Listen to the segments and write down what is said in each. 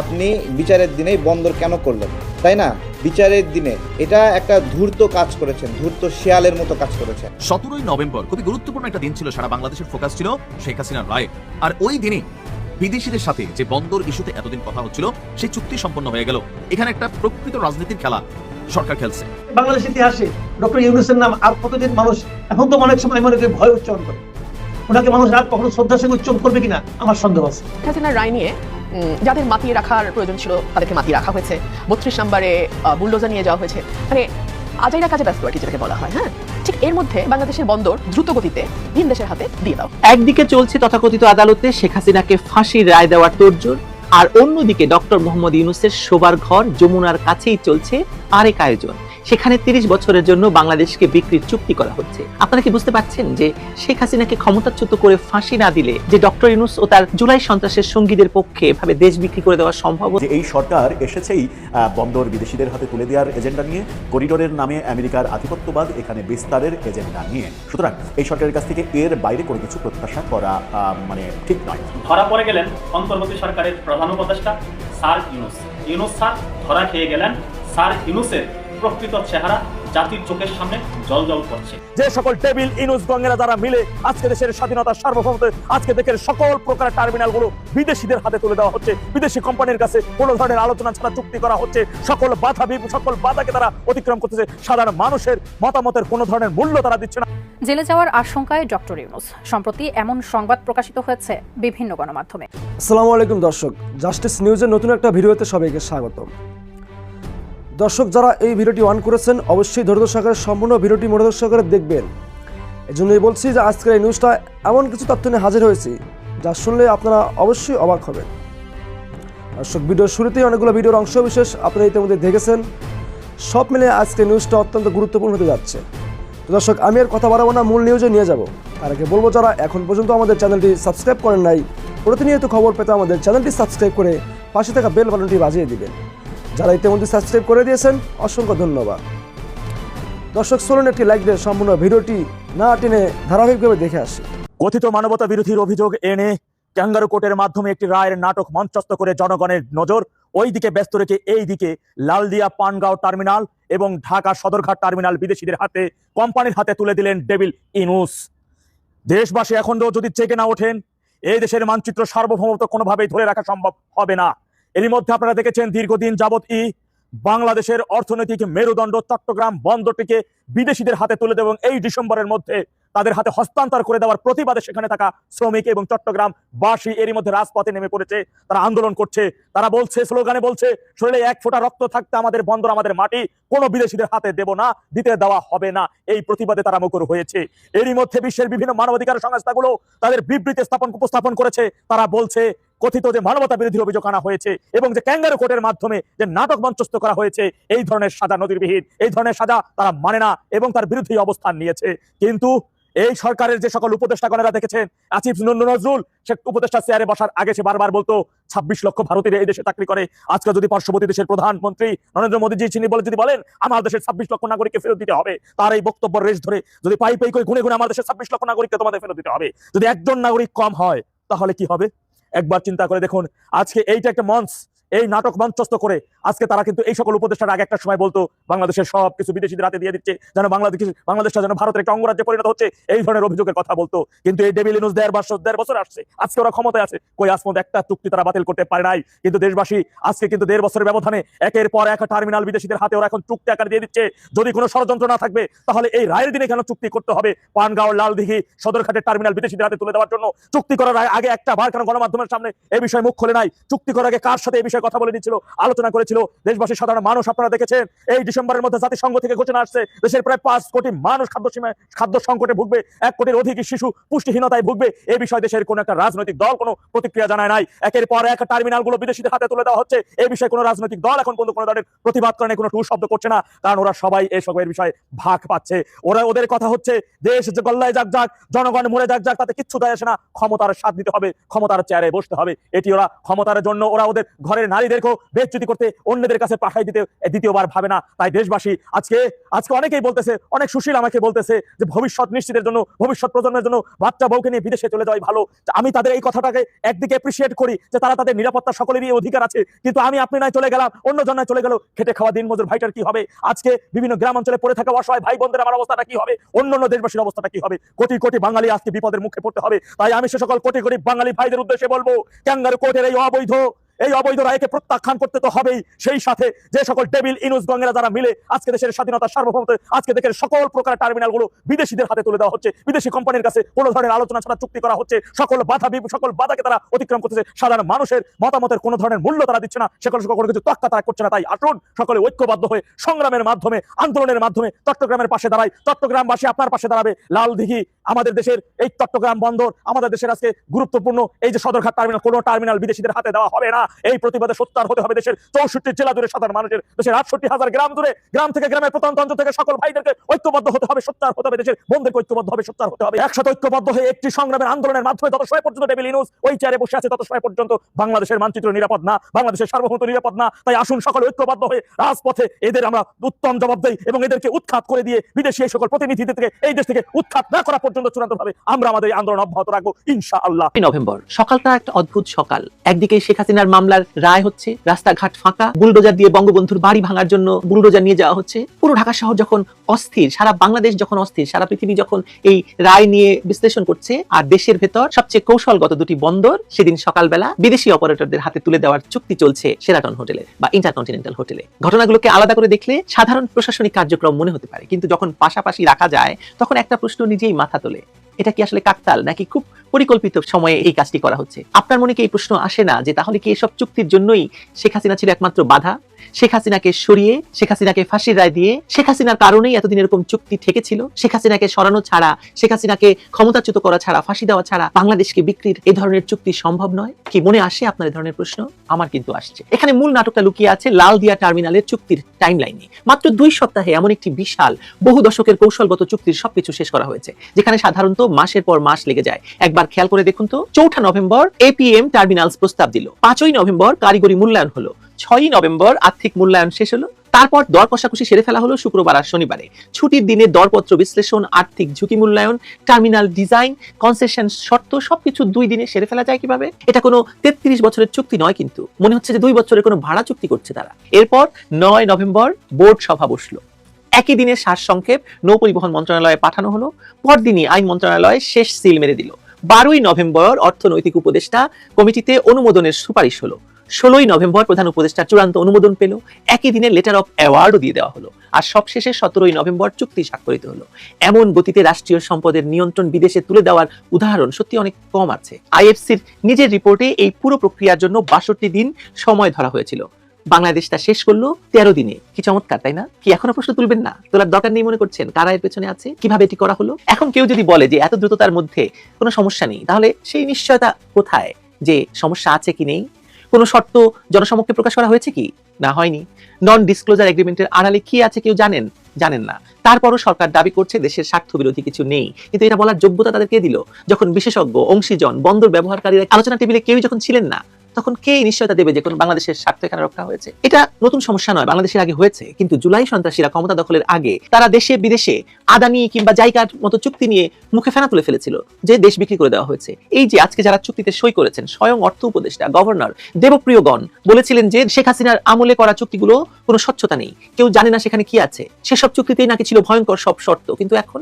আপনি বিচারের দিনেই বন্দর কেন করলেন? তাই না? বিচারের দিনে। এটা একটা ধূর্ত কাজ করেছেন ধূর্ত শেয়ালের মতো কাজ করেছেন। সতেরোই নভেম্বর খুবই গুরুত্বপূর্ণ একটা দিন ছিল সারা বাংলাদেশের ফোকাস ছিল শেখ হাসিনার রায়। আর ওই দিনই বিদেশিদের সাথে যে বন্দর ইস্যুতে এতদিন কথা হচ্ছিল সেই চুক্তি সম্পন্ন হয়ে গেল। এখানে একটা প্রকৃত রাজনীতির খেলা সরকার খেলছে। বাংলাদেশ ইতিহাসে ডক্টর ইউনুসের নাম আর কতদিন মানুষ এখন তো অনেক সময় মনে করে ভয় উচ্চারণ করে। ওনাকে মানুষ আর কখনো শ্রদ্ধার সঙ্গে উচ্চারণ করবে কিনা আমার সন্দেহ আছে। রায় নিয়ে যাদের মাতিয়ে রাখার প্রয়োজন ছিল, তাদেরকে মাতিয়ে রাখা হয়েছে। বত্রিশ নম্বরে বুলডোজার নিয়ে যাওয়া হয়েছে। মানে আজাইরা কাজে ব্যস্ত আর কি যেটাকে বলা হয় হ্যাঁ? ঠিক এর মধ্যে বাংলাদেশের বন্দর দ্রুত গতিতে ভিন দেশের হাতে দিয়ে দাও। একদিকে চলছে তথাকথিত আদালতে শেখ হাসিনাকে ফাঁসির রায় দেওয়ার তোড়জোড়, আর অন্যদিকে ডক্টর মোহাম্মদ ইউনুসের শোবার ঘর যমুনার কাছেই চলছে আরেক আয়োজন। সেখানে তিরিশ বছরের জন্য বাংলাদেশকে বিক্রির চুক্তি করা হচ্ছে। আপনারা কি বুঝতে পারছেন যে শেখ হাসিনাকে ক্ষমতাচ্যুত করে ফাঁসি না দিলে যে ডক্টর ইউনুস ও তার জুলাই সন্ত্রাসের সঙ্গীদের পক্ষে এভাবে দেশ বিক্রি করে দেওয়া সম্ভব যে এই সরকার এসেছেই আহ, বন্দর বিদেশিদের হাতে তুলে দেওয়ার এজেন্ডা নিয়ে করিডোরের নামে আমেরিকার আধিপত্যবাদ এখানে বিস্তারের এজেন্ডা নিয়ে। সুতরাং এই সরকারের কাছ থেকে এর বাইরে কোনো কিছু প্রত্যাশা করা আহ, মানে ঠিক নয়। ধরা পড়ে গেলেন অন্তর্বর্তী সরকারের প্রধান উপদেষ্টা স্যার ইউনুস। ইউনুস স্যার ধরা খেয়ে গেলেন স্যার ইউনুসের প্রকৃত চেহারা জাতির চোখের সামনে জলজল করছে। যে সকল টেবিল ইনুস গঙ্গেরা যারা মিলে আজকে দেশের স্বাধীনতা সার্বভৌমত্ব আজকে দেশের সকল প্রকার টার্মিনালগুলো বিদেশিদের হাতে তুলে দেওয়া হচ্ছে। বিদেশি কোম্পানির কাছে কোনো ধরনের আলোচনা ছাড়া চুক্তি করা হচ্ছে। সকল বাধা সকল বাধাকে তারা অতিক্রম করতেছে। সাধারণ মানুষের মতামতের কোনো ধরনের মূল্য তারা দিচ্ছে না। জেলে যাওয়ার আশঙ্কায় ডক্টর ইউনুস। সম্প্রতি এমন সংবাদ প্রকাশিত হয়েছে বিভিন্ন গণমাধ্যমে। আসসালামু আলাইকুম দর্শক জাস্টিস নিউজের নতুন একটা ভিডিওতে সবাইকে স্বাগতম। দর্শক, যারা এই ভিডিওটি অন করেছেন, অবশ্যই ধৈর্য সহকারে সম্পূর্ণ ভিডিওটি মনোযোগ সহকারে দেখবেন। এই জন্যই বলছি যে আজকের এই নিউজটা এমন কিছু তথ্য নিয়ে হাজির হয়েছি, যা শুনলে আপনারা অবশ্যই অবাক হবেন। দর্শক, ভিডিওর শুরুতেই অনেকগুলো ভিডিওর অংশ বিশেষ আপনারা ইতিমধ্যে দেখেছেন। সব মিলে আজকে নিউজটা অত্যন্ত গুরুত্বপূর্ণ হতে যাচ্ছে। তো দর্শক, আমি আর কথা বাড়াবো না, মূল নিউজে নিয়ে যাব। তার আগে বলব, যারা এখন পর্যন্ত আমাদের চ্যানেলটি সাবস্ক্রাইব করেন নাই, প্রতিনিয়ত খবর পেতে আমাদের চ্যানেলটি সাবস্ক্রাইব করে পাশে থাকা বেল বাটনটি বাজিয়ে দিবেন। যারা ইতিমধ্যে সাবস্ক্রাইব করে দিয়েছেন, অসংখ্য ধন্যবাদ। দর্শক, চলুন একটি লাইক দিয়ে সম্পূর্ণ ভিডিওটি না টেনে ধারাবাহিকভাবে দেখে আসি। কথিত মানবতা বিরোধীর অভিযোগ এনে ক্যাঙ্গারু কোর্টের মাধ্যমে একটি রায়ের নাটক মঞ্চস্থ করে জনগণের নজর। ওই দিকে ব্যস্ত রেখে এই দিকে লালদিয়া পানগাঁও টার্মিনাল এবং ঢাকা সদরঘাট টার্মিনাল বিদেশিদের হাতে, কোম্পানির হাতে তুলে দিলেন ডেভিল ইনুস। দেশবাসী এখনও যদি চেকে না ওঠেন, এই দেশের মানচিত্র সার্বভৌমত্ব কোনোভাবেই ধরে রাখা সম্ভব হবে না। এরই মধ্যে আপনারা দেখেছেন দীর্ঘদিন যাবৎ ই বাংলাদেশের অর্থনৈতিক মেরুদণ্ড চট্টগ্রাম বন্দরটিকে বিদেশিদের হাতে তুলে দেবে এবং এই ডিসেম্বরের মধ্যে তাদের হাতে হস্তান্তর করে দেওয়ার প্রতিবাদে সেখানে থাকা শ্রমিক এবং চট্টগ্রাম বাসী এরই মধ্যে রাজপথে নেমে পড়েছে, তারা আন্দোলন করছে, তারা বলছে, স্লোগানে বলছে, শরীরে এক ফোঁটা রক্ত থাকতে আমাদের বন্দর, আমাদের মাটি, কোনো বিদেশিদের হাতে দেব না, দিতে দেওয়া হবে না। এই প্রতিবাদে তারা মুখর হয়েছে। এরই মধ্যে বিশ্বের বিভিন্ন মানবাধিকার সংস্থাগুলো তাদের বিবৃতি স্থাপন, উপস্থাপন করেছে। তারা বলছে কথিত যে মানবতা বিরোধী অভিযোগ আনা হয়েছে এবং যে ক্যাঙ্গারু কোর্টের মাধ্যমে যে নাটক মঞ্চস্থ করা হয়েছে, এই ধরনের সাজা নদীরবিহীন এই ধরনের সাজা তারা মানে না এবং তার বিরুদ্ধে অবস্থান নিয়েছে। কিন্তু এই সরকারের যে সকল উপদেষ্টাগণেরা দেখেছেন, আসিফ নজরুল, সে উপদেষ্টা চেয়ারে বসার আগে সে বারবার বলতো, ছাব্বিশ লক্ষ ভারতীয় এই দেশে চাকরি করে, আজকে যদি পার্শ্ববর্তী দেশের প্রধানমন্ত্রী নরেন্দ্র মোদীজি চিনি বলে যদি বলেন, আমার দেশের ছাব্বিশ লক্ষ নাগরিককে ফেরত দিতে হবে তার এই বক্তব্য রেশ ধরে, যদি পাই পাই করে গুনে গুনে আমার দেশের ছাব্বিশ লক্ষ নাগরিককে তোমাদের ফেরত দিতে হবে। যদি একজন নাগরিক কম হয়, তাহলে কি হবে? একবার চিন্তা করে দেখুন। আজকে এইটা একটা মঞ্চ। এই নাটক মঞ্চস্থ করে আজকে তারা কিন্তু এই সকল উপদেষ্টার আগে একটা সময় বলতো, বাংলাদেশের সব কিছু বিদেশিদের হাতে দিয়ে দিচ্ছে, যেন বাংলাদেশ, বাংলাদেশটা যেন ভারতের একটা অঙ্গরাজ্যে পরিণত হচ্ছে, এই ধরনের অভিযোগের কথা বলতো। কিন্তু এই ডেভিল নিউজ দেড় বছর দেড় বছর আসছে, আজকে ওরা ক্ষমতায় আছে। কই, আজ একটা চুক্তি তারা বাতিল করতে পারে নাই। কিন্তু দেশবাসী, আজকে কিন্তু দেড় বছরের ব্যবধানে একের পর এক টার্মিনাল বিদেশিদের হাতে ওরা এখন চুক্তি আকার দিয়ে দিচ্ছে। যদি কোনো ষড়যন্ত্র না থাকবে, তাহলে এই রায়ের দিনে কেন চুক্তি করতে হবে? পানগাঁও, লালদিঘি, সদরঘাটের টার্মিনাল বিদেশিদের হাতে তুলে দেওয়ার জন্য চুক্তি করার আগে একটা বার কেন গণমাধ্যমের সামনে এই বিষয়ে মুখ খোলে নাই? চুক্তি করার আগে কার সাথে এই কথা বলে নিচ্ছিল আলোচনা করেছিল। দেশবাসীর সাধারণ মানুষ আপনারা দেখেছেন, এই ডিসেম্বরের মধ্যে জাতিসংঘ থেকে ঘোষণা আসছে, দেশের প্রায় পাঁচ কোটি মানুষ খাদ্য সীমায় খাদ্য সংকটে ভুগবে, এক কোটির অধিক শিশু পুষ্টিহীনতায় ভুগবে। এই বিষয়ে দেশের কোনো একটা রাজনৈতিক দল কোনো প্রতিক্রিয়া জানায় নাই। একের পর এক টার্মিনালগুলো বিদেশিদের হাতে তুলে দেওয়া হচ্ছে। এই বিষয়ে কোনো রাজনৈতিক দল এখন পর্যন্ত কোনো ধরনের প্রতিবাদ করে কোনো টু শব্দ করছে না। কারণ ওরা সবাই এই সকলের বিষয়ে ভাগ পাচ্ছে। ওরা ওদের কথা হচ্ছে, দেশ যে গল্লায় যাক যাক, জনগণ মরে যাক যাক, তাতে কিচ্ছু দেয় আসে না। ক্ষমতার স্বাদ দিতে হবে, ক্ষমতার চেয়ারে বসতে হবে। এটি ওরা ক্ষমতার জন্য ওরা ওদের ঘরের দেশের নারীদেরকেও বেজ্জতি করতে অন্যদের কাছে পাঠাই দিতে দ্বিতীয়বার ভাবে না। তাই দেশবাসী আজকে আজকে অনেকেই বলতেছে, অনেক সুশীল আমাকে বলতেছে যে ভবিষ্যৎ নিশ্চিতের জন্য, ভবিষ্যৎ প্রজন্মের জন্য বাচ্চা বউকে নিয়ে বিদেশে চলে যাওয়াই ভালো। আমি তাদের এই কথাটাকে একদিকে অ্যাপ্রিসিয়েট করি যে তারা তাদের নিরাপত্তা সকলেরই অধিকার আছে, কিন্তু আমি আপনি নাই চলে গেলাম, অন্য জনায় চলে গেল, খেটে খাওয়া দিন মজুর ভাইটার কি হবে? আজকে বিভিন্ন গ্রাম অঞ্চলে পড়ে থাকা অসহায় ভাই বোনদের আমার অবস্থাটা কি হবে? অন্য অন্য দেশবাসীর অবস্থাটা কি হবে? কোটি কোটি বাঙালি আজকে বিপদের মুখে পড়তে হবে। তাই আমি সে সকল কোটি কোটি বাঙালি ভাইদের উদ্দেশ্যে বলব, ক্যাঙ্গারু কোর্টের এই অবৈধ এই অবৈধ রায়কে প্রত্যাখ্যান করতে তো হবেই। সেই সাথে যে সকল টেবিল ইনুস, গঙ্গেরা যারা মিলে আজকে দেশের স্বাধীনতা সার্বভৌমত্ব, আজকে দেশের সকল প্রকার টার্মিনালগুলো বিদেশিদের হাতে তুলে দেওয়া হচ্ছে। বিদেশি কোম্পানির কাছে কোনো ধরনের আলোচনা ছাড়া চুক্তি করা হচ্ছে। সকল বাধা সকল বাধাকে তারা অতিক্রম করতেছে। সাধারণ মানুষের মতামতের কোনো ধরনের মূল্য তারা দিচ্ছে না। সকল সকল কোনো কিছু তক্কা তারা করছে না। তাই আসুন সকলে ঐক্যবদ্ধ হয়ে সংগ্রামের মাধ্যমে, আন্দোলনের মাধ্যমে চট্টগ্রামের পাশে দাঁড়াই। চট্টগ্রামবাসী আপনার পাশে দাঁড়াবে। লাল দিঘি, আমাদের দেশের এই চট্টগ্রাম বন্দর, আমাদের দেশের আজকে গুরুত্বপূর্ণ এই যে সদরঘাট টার্মিনাল, কোনো টার্মিনাল বিদেশিদের হাতে দেওয়া হবে না। এই প্রতিবাদে সত্যার হতে হবে দেশের চৌষট্টি জেলা জুড়ে সাধারণ মানুষের, দেশের আটষট্টি হাজার গ্রাম জুড়ে, গ্রাম থেকে গ্রামের প্রত্যন্ত থেকে সকল ভাইদেরকে ঐক্যবদ্ধ হতে হবে সত্যার হতে হবে দেশের, বন্ধুকে ঐক্যবদ্ধ হবে সত্যার হতে হবে। একসাথে ঐক্যবদ্ধ হয়ে একটি সংগ্রামের আন্দোলনের মাধ্যমে যত সময় পর্যন্ত টেবিল নিউজ ওই চেয়ারে বসে আছে, তত সময় পর্যন্ত বাংলাদেশের মানচিত্র নিরাপদ না, বাংলাদেশের সার্বভৌমত্ব নিরাপদ না। তাই আসুন সকলে ঐক্যবদ্ধ হয়ে রাজপথে এদের আমরা উত্তম জবাব দেই এবং এদেরকে উৎখাত করে দিয়ে বিদেশি এই সকল প্রতিনিধিদের থেকে, এই দেশ থেকে উৎখাত না করা পর্যন্ত চূড়ান্ত ভাবে আমরা আমাদের আন্দোলন অব্যাহত রাখব ইনশা আল্লাহ নভেম্বর, সকালটা একটা অদ্ভুত সকাল। একদিকে শেখ হাসিনার মামলার রায় হচ্ছে, রাস্তাঘাট ফাঁকা, বুলডোজার দিয়ে বঙ্গবন্ধুর বাড়ি ভাঙার জন্য বুলডোজার নিয়ে যাওয়া হচ্ছে। পুরো ঢাকা শহর যখন অস্থির, সারা বাংলাদেশ যখন অস্থির, সারা পৃথিবী যখন এই রায় নিয়ে বিশ্লেষণ করছে, আর দেশের ভেতর সবচেয়ে কৌশলগত দুটি বন্দর সেদিন সকালবেলা বিদেশি অপারেটরদের হাতে তুলে দেওয়ার চুক্তি চলছে সেরাটন হোটেলে বা ইন্টারকন্টিনেন্টাল হোটেলে। ঘটনাগুলোকে আলাদা করে দেখলে সাধারণ প্রশাসনিক কার্যক্রম মনে হতে পারে, কিন্তু যখন পাশাপাশি রাখা যায়, তখন একটা প্রশ্ন নিজেই মাথা তোলে। এটা কি আসলে কাকতাল নাকি খুব পরিকল্পিত সময়ে এই কাজটি করা হচ্ছে? আপনার মনে কি এই প্রশ্ন আসে না যে তাহলে কি এসব চুক্তির জন্যই শেখ হাসিনা ছিল একমাত্র বাধা? শেখ হাসিনাকে সরিয়ে, শেখ হাসিনাকে ফাঁসির রায় দিয়ে, শেখ হাসিনার কারণেই এতদিন এরকম চুক্তি ঠেকেছিল, শেখ হাসিনাকে সরানো ছাড়া, শেখ হাসিনাকে ক্ষমতাচ্যুত করা ছাড়া, ফাঁসি দেওয়া ছাড়া বাংলাদেশকে বিক্রির এই ধরনের চুক্তি সম্ভব নয়? কি মনে আসে আপনার এই ধরনের প্রশ্ন? আমার কিন্তু আসছে। এখানে মূল নাটকটা লুকিয়ে আছে লাল দিয়া টার্মিনালের চুক্তির টাইম লাইনে মাত্র দুই সপ্তাহে এমন একটি বিশাল, বহু দশকের কৌশলগত চুক্তির সবকিছু শেষ করা হয়েছে, যেখানে সাধারণত মাসের পর মাস লেগে যায়। একবার খেয়াল করে দেখুন তো, চৌঠা নভেম্বর এপিএম টার্মিনালস প্রস্তাব দিল। পাঁচই নভেম্বর কারিগরি মূল্যায়ন হলো। ছয়ই নভেম্বর আর্থিক মূল্যায়ন শেষ হলো। তারপর দর কষাকষি সেরে ফেলা হলো শুক্রবার আর শনিবারে। ছুটির দিনে দরপত্র বিশ্লেষণ, আর্থিক ঝুঁকি মূল্যায়ন, টার্মিনাল ডিজাইন, কনসেশন শর্ত সবকিছু দুই দিনে সেরে ফেলা যায় কীভাবে? এটা কোনো তেত্রিশ বছরের চুক্তি নয় কিন্তু। মনে হচ্ছে যে দুই বছরের কোনো ভাড়া চুক্তি করছে তারা। এরপর নয় নভেম্বর বোর্ড সভা বসল। একই দিনে সারসংক্ষেপ নৌ পরিবহন মন্ত্রণালয়ে পাঠানো হলো। পরদিনই আইন মন্ত্রণালয় শেষ সিল মেরে দিল। বারোই নভেম্বর অর্থনৈতিক উপদেষ্টা কমিটিতে অনুমোদনের সুপারিশ হলো। ষোলোই নভেম্বর প্রধান উপদেষ্টা চূড়ান্ত অনুমোদন পেল। একই দিনে লেটার অফ অ্যাওয়ার্ডও দিয়ে দেওয়া হলো। আর সবশেষে সতেরোই নভেম্বর চুক্তি স্বাক্ষরিত হলো। এমন গতিতে রাষ্ট্রীয় সম্পদের নিয়ন্ত্রণ বিদেশে তুলে দেওয়ার উদাহরণ সত্যি অনেক কম আছে। আইএফসির নিজের রিপোর্টে এই পুরো প্রক্রিয়ার জন্য বাষট্টি দিন সময় ধরা হয়েছিল। বাংলাদেশ তা শেষ করল তেরো দিনে। কি চমৎকার, তাই না? কি এখনও প্রশ্ন তুলবেন না? তোলার দরকার নেই মনে করছেন? কারা এর পেছনে আছে? কীভাবে এটি করা হলো? এখন কেউ যদি বলে যে এত দ্রুততার মধ্যে কোনো সমস্যা নেই, তাহলে সেই নিশ্চয়তা কোথায়? যে সমস্যা আছে কি নেই? কোনো শর্ত জনসমক্ষে প্রকাশ করা হয়েছে কি? না হয়নি। নন ডিসক্লোজার এগ্রিমেন্টের আড়ালে কি আছে কেউ জানেন? জানেন না। তারপরও সরকার দাবি করছে দেশের স্বার্থ বিরোধী কিছু নেই। কিন্তু এটা বলার যোগ্যতা তাদেরকে দিল। যখন বিশেষজ্ঞ, অংশীজন, বন্দর ব্যবহারকারীরা আলোচনা টেবিলে কেউই যখন ছিলেন না তখন কে নিশ্চয়তা দেবে যে কোনো বাংলাদেশের স্বার্থ এখানে রক্ষা হয়েছে? এটা নতুন সমস্যা নয়, বাংলাদেশের আগে হয়েছে। কিন্তু জুলাই সন্ত্রাসীরা ক্ষমতা দখলের আগে তারা দেশে, বিদেশে আদানি কিংবা জায়গার মতো চুক্তি নিয়ে মুখে ফেনা তুলে ফেলেছিল যে দেশ বিক্রি করে দেওয়া হয়েছে। এই যে আজকে যারা চুক্তিতে সই করেছেন, স্বয়ং অর্থ উপদেষ্টা, গভর্নর দেবপ্রিয়গণ বলেছিলেন যে শেখ হাসিনার আমলে করা চুক্তিগুলো কোনো স্বচ্ছতা নেই। কেউ জানে না সেখানে কি আছে। সেসব চুক্তিতেই নাকি ছিল ভয়ঙ্কর সব শর্ত। কিন্তু এখন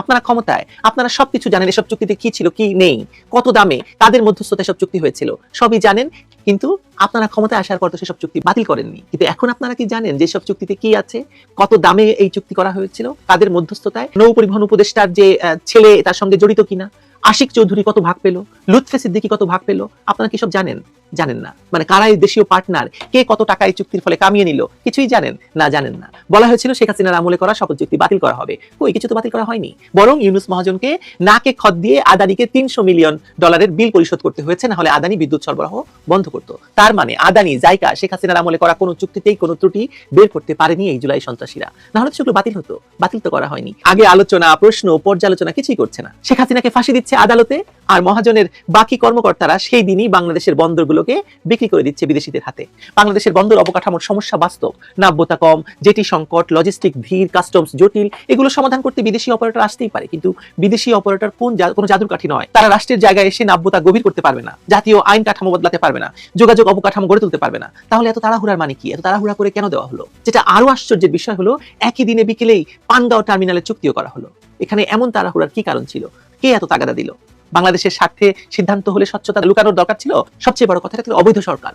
আপনারা ক্ষমতায়, আপনারা সবকিছু জানেন এসব চুক্তিতে কি ছিল, কি নেই, কত দামে তাদের মধ্যস্থতা সব চুক্তি হয়েছিল, সবই জানেন, কিন্তু আপনারা ক্ষমতায় আসার পর তো সেসব চুক্তি বাতিল করেননি। কিন্তু এখন আপনারা কি জানেন যে সব চুক্তিতে কি আছে, কত দামে এই চুক্তি করা হয়েছিল তাদের মধ্যস্থতায়, নৌ পরিবহন উপদেষ্টার যে ছেলে, তার সঙ্গে জড়িত কিনা আশিক চৌধুরী কত ভাগ পেল? লুৎফে সিদ্দিকি কত ভাগ পেল? আপনারা কি সব জানেন? জানেন না। মানে কারা এই দেশীয় পার্টনার কে কত টাকা এই চুক্তির ফলে কামিয়ে নিল? কিছুই জানেন? না জানেন না। বলা হয়েছিল শেখ হাসিনার আমলে করা সকল চুক্তি বাতিল করা হবে। ওই কিছু তো বাতিল করা হয়নি। বরং ইউনুস মহাজনকে নাকে খত দিয়ে আদানিকে তিনশো মিলিয়ন ডলারের বিল পরিশোধ করতে হয়েছে, না হলে আদানি বিদ্যুৎ সরবরাহ বন্ধ করতো। তার মানে আদানি জায়গা শেখ হাসিনার আমলে করা কোনো চুক্তিতেই কোনো ত্রুটি বের করতে পারেনি এই জুলাই সন্ত্রাসীরা। না হলে সেগুলো বাতিল হতো। বাতিল তো করা হয়নি। আগে আলোচনা, প্রশ্ন, পর্যালোচনা কিছুই করছে না। শেখ হাসিনাকে ফাঁসি দিচ্ছে দিচ্ছে আদালতে, আর মহাজনের বাকি কর্মকর্তারা সেই দিনই বাংলাদেশের বন্দরগুলোকে বিক্রি করে দিচ্ছে বিদেশিদের হাতে। বাংলাদেশের বন্দর অবকাঠামোর সমস্যা বাস্তব। নাব্যতা কম, জেটি সংকট লজিস্টিক ভিড় কাস্টমস জটিল, এগুলো সমাধান করতে বিদেশি অপারেটর আসতেই পারে। কিন্তু বিদেশি অপারেটর কোন কোনো জাদুর কাঠি নয়। তারা রাষ্ট্রের জায়গায় এসে নাব্যতা গভীর করতে পারবে না। জাতীয় আইন কাঠামো বদলাতে পারবে না। যোগাযোগ অবকাঠামো গড়ে তুলতে পারবে না। তাহলে এত তাড়াহুড়ার মানে কি? এত তাড়াহুড়া করে কেন দেওয়া হলো? যেটা আরও আশ্চর্যের বিষয় হলো, একই দিনে বিকেলেই পানগাঁও টার্মিনালে চুক্তিও করা হলো। এখানে এমন তাড়াহুড়ার কি কারণ ছিল? কে এত তাগাদা দিল? বাংলাদেশের স্বার্থে সিদ্ধান্ত হলে স্বচ্ছতা লুকানোর দরকার ছিল? সবচেয়ে বড় কথা থাকলে অবৈধ সরকার।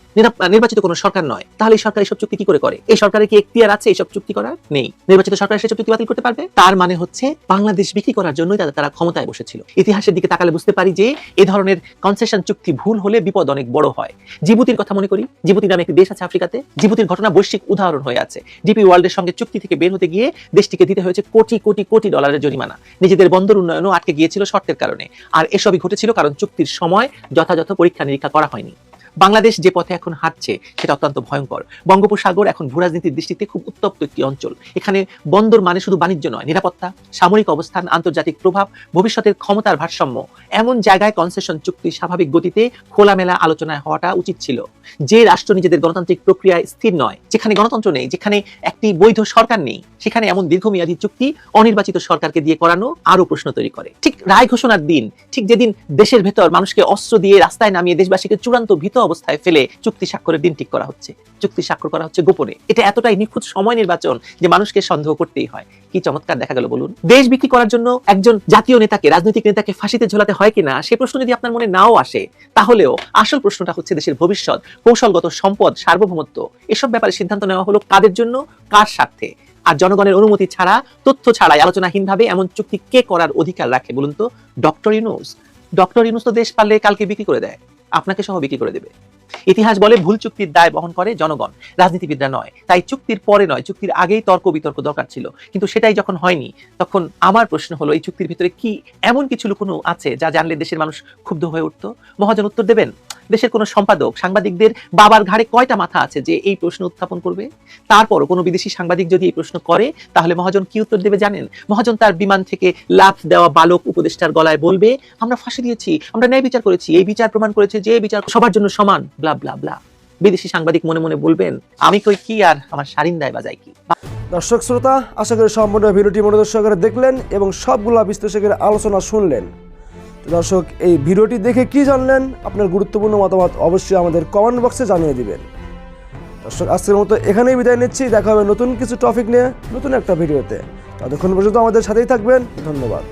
নির্বাচিত কোনো সরকার নয়। তাহলে এই সরকার এইসব চুক্তি কি করে করে? এই সরকারের কি এখতিয়ার আছে এইসব চুক্তি করার? নেই। নির্বাচিত সরকার সেসব চুক্তি বাতিল করতে পারবে? তার মানে হচ্ছে বাংলাদেশ বিক্রি করার জন্যই তারা তারা ক্ষমতায় বসেছিল। ইতিহাসের দিকে তাকালে বুঝতে পারি যে এ ধরনের কনসেশন চুক্তি ভুল হলে বিপদ অনেক বড় হয়। জিবুতির কথা মনে করি। জিবুতি নামে একটি দেশ আছে আফ্রিকাতে। জিবুতির ঘটনা বৈশ্বিক উদাহরণ হয়ে আছে। ডিপি ওয়ার্ল্ডের সঙ্গে চুক্তি থেকে বের হতে গিয়ে দেশটিকে দিতে হয়েছে কোটি কোটি কোটি ডলারের জরিমানা। নিজেদের বন্দর উন্নয়নও আটকে গিয়েছিল শর্তের কারণে। আর এসবই ঘটেছিল কারণ চুক্তির সময় যথাযথ পরীক্ষা নিরীক্ষা করা হয়নি। বাংলাদেশ যে পথে এখন হাঁটছে, সেটা অত্যন্ত ভয়ঙ্কর। বঙ্গোপসাগর এখন ভূরাজনীতির দৃষ্টিতে খুব উত্তপ্ত একটি অঞ্চল। এখানে বন্দর মানে শুধু বাণিজ্য নয়, নিরাপত্তা, সামরিক অবস্থান, আন্তর্জাতিক প্রভাব, ভবিষ্যতের ক্ষমতার ভারসাম্য। এমন জায়গায় কনসেশন চুক্তি স্বাভাবিক গতিতে খোলামেলা আলোচনায় হওয়াটা উচিত ছিল। যে রাষ্ট্র নিজেদের গণতান্ত্রিক প্রক্রিয়ায় স্থির নয়, যেখানে গণতন্ত্র নেই, যেখানে একটি বৈধ সরকার নেই, সেখানে এমন দীর্ঘমেয়াদী চুক্তি অনির্বাচিত সরকারকে দিয়ে করানো আরও প্রশ্ন তৈরি করে। ঠিক রায় ঘোষণার দিন, ঠিক যেদিন দেশের ভেতর মানুষকে অস্ত্র দিয়ে রাস্তায় নামিয়ে দেশবাসীকে চূড়ান্ত ভীত অবস্থায় ফেলে চুক্তি স্বাক্ষরের দিন ঠিক করা হচ্ছে। চুক্তি স্বাক্ষর করা হচ্ছে গোপনে। এটা এতটাই নিখুঁত সময় নির্বাচন যে মানুষকে সন্দেহ করতেই হয়। কি চমৎকার দেখা গেল বলুন। দেশ বিক্রি করার জন্য একজন জাতীয় নেতাকে, রাজনৈতিক নেতাকে ফাঁসিতে ঝোলাতে হয় কিনা, সে প্রশ্ন যদি আপনার মনে নাও আসে, তাহলেও আসল প্রশ্নটা হচ্ছে দেশের ভবিষ্যৎ, কৌশলগত সম্পদ, সার্বভৌমত্ব, এসব ব্যাপারে সিদ্ধান্ত নেওয়া হলো কাদের জন্য? কার স্বার্থে? আর জনগণের অনুমতি ছাড়া, তথ্য ছাড়াই আলোচনাহীনভাবে এমন চুক্তি কে করার অধিকার রাখে বলুন তো? ডক্টর ইউনুস। ডক্টর ইউনুস তো দেশ পারলে কালকে বিক্রি করে দেয়। আপনাকে সহ বিক্রি করে দেবে। ইতিহাস বলে ভুল চুক্তির দায় বহন করে জনগণ। রাজনীতিবিদরা নয়, তাই চুক্তির পরে নয়, চুক্তির আগেই তর্ক বিতর্ক দরকার ছিল। কিন্তু সেটাই যখন হয়নি, তখন আমার প্রশ্ন হলো, এই চুক্তির ভিতরে কি এমন কিছু লুকোনো আছে যা জানলে দেশের মানুষ ক্ষুব্ধ হয়ে উঠত? মহাজন উত্তর দেবেন? দেশের কোনো সম্পাদক, সাংবাদিকদের বাবার ঘাড়ে কয়টা মাথা আছে যে এই প্রশ্ন উত্থাপন করবে? তারপরও কোনো বিদেশি সাংবাদিক যদি এই প্রশ্ন করে, তাহলে মহাজন কি উত্তর দেবে জানেন? মহাজন তার বিমান থেকে লাফ দেওয়া বালক উপদেষ্টার গলায় বলবে, আমরা ফাঁসি দিয়েছি, আমরা ন্যায় বিচার করেছি, এই বিচার প্রমাণ করেছে যে বিচার সবার জন্য সমান ব্লা ব্লা ব্লা বিদেশি সাংবাদিক মনে মনে বলবেন, আমি কই কি আর আমার সারিন্দায় বাজাই কি? দর্শক শ্রোতা, আশা করি সম্পূর্ণ ভিডিওটি মনোযোগ সহকারে দেখলেন এবং সবগুলা বিশ্লেষকের আলোচনা শুনলেন। দর্শক, এই ভিডিওটি দেখে কি জানলেন? আপনার গুরুত্বপূর্ণ মতামত অবশ্যই আমাদের কমেন্ট বক্সে জানিয়ে দিবেন। দর্শক, আজকের মতো এখানেই বিদায় নিচ্ছি। দেখা হবে নতুন কিছু টপিক নিয়ে নতুন একটা ভিডিওতে। ততক্ষণ পর্যন্ত আমাদের সাথেই থাকবেন। ধন্যবাদ।